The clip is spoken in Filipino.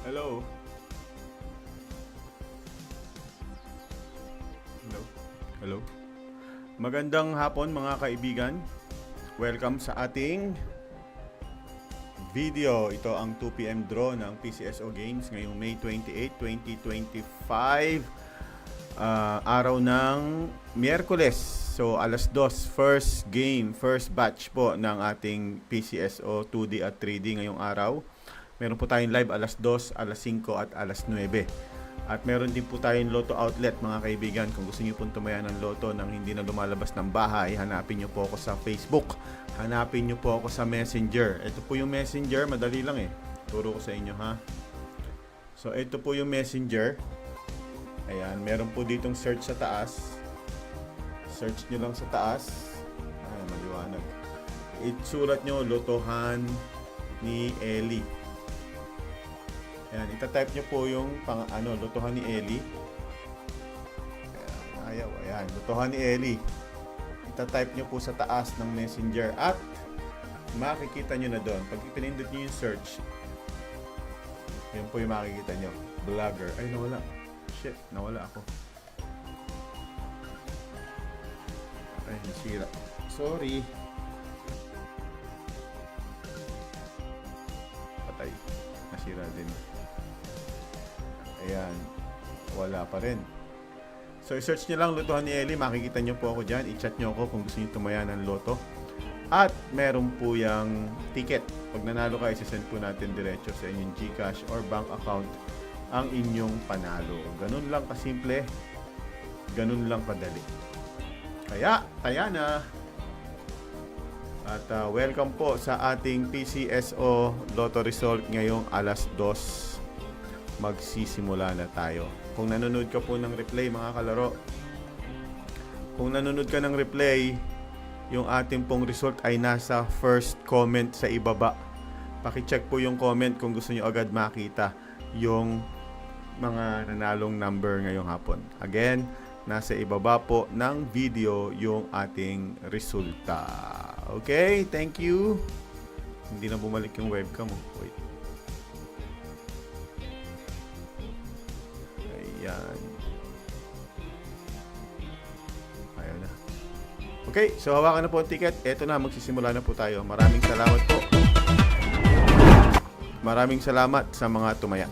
Hello. Hello. Hello. Magandang hapon mga kaibigan. Welcome sa ating video. Ito ang 2pm draw ng PCSO Games ngayong May 28, 2025. Ah, araw ng Miyerkules. So alas 2, first game, first batch po ng ating PCSO 2D at 3D ngayong araw. Meron po tayong live alas 2, alas 5 at alas 9. At meron din po tayong Lotto Outlet mga kaibigan. Kung gusto niyo pong tumaya ng Lotto nang hindi na lumalabas ng bahay, hanapin niyo po ako sa Facebook. Hanapin niyo po ako sa Messenger. Ito po yung Messenger, madali lang eh. Turo ko sa inyo ha. So ito po yung Messenger. Ayan, meron po ditong search sa taas. Search nyo lang sa taas. Ay, maliwanag. Isulat nyo, Lotohan ni Eli. Ayan, itatype nyo po yung pang, ano, Lotohan ni Eli. Ayan, ayaw, ayan, Lotohan ni Eli. Itatype nyo po sa taas ng messenger at makikita nyo na doon. Pag pinindot nyo yung search, yun po yung makikita nyo. Vlogger. Ay, nawala. Shit, nawala ako. Ay, nasira. Sorry. Din. Ayan. Wala pa rin. So, i-search nyo lang Lotohan ni Eli. Makikita nyo po ako dyan. I-chat nyo ako kung gusto nyo tumaya ng loto. At meron po yung ticket. Pag nanalo ka, isasend po natin diretso sa inyong GCash or bank account ang inyong panalo. Ganun lang kasimple. Ganun lang kadali. Kaya, taya na. At ah, welcome po sa ating PCSO Lotto Result ngayong alas 2. Magsisimula na tayo. Kung nanonood ka po ng replay mga kalaro, kung nanonood ka ng replay, yung ating pong result ay nasa first comment sa ibaba. Pakicheck po yung comment kung gusto nyo agad makita yung mga nanalong number ngayong hapon. Again, nasa ibaba po ng video yung ating resulta. Okay, thank you. Hindi na bumalik yung webcam mo. Wait. Ayan. Ayaw na. Okay, so hawakan na po ang ticket. Ito na, magsisimula na po tayo. Maraming salamat po. Maraming salamat sa mga tumaya.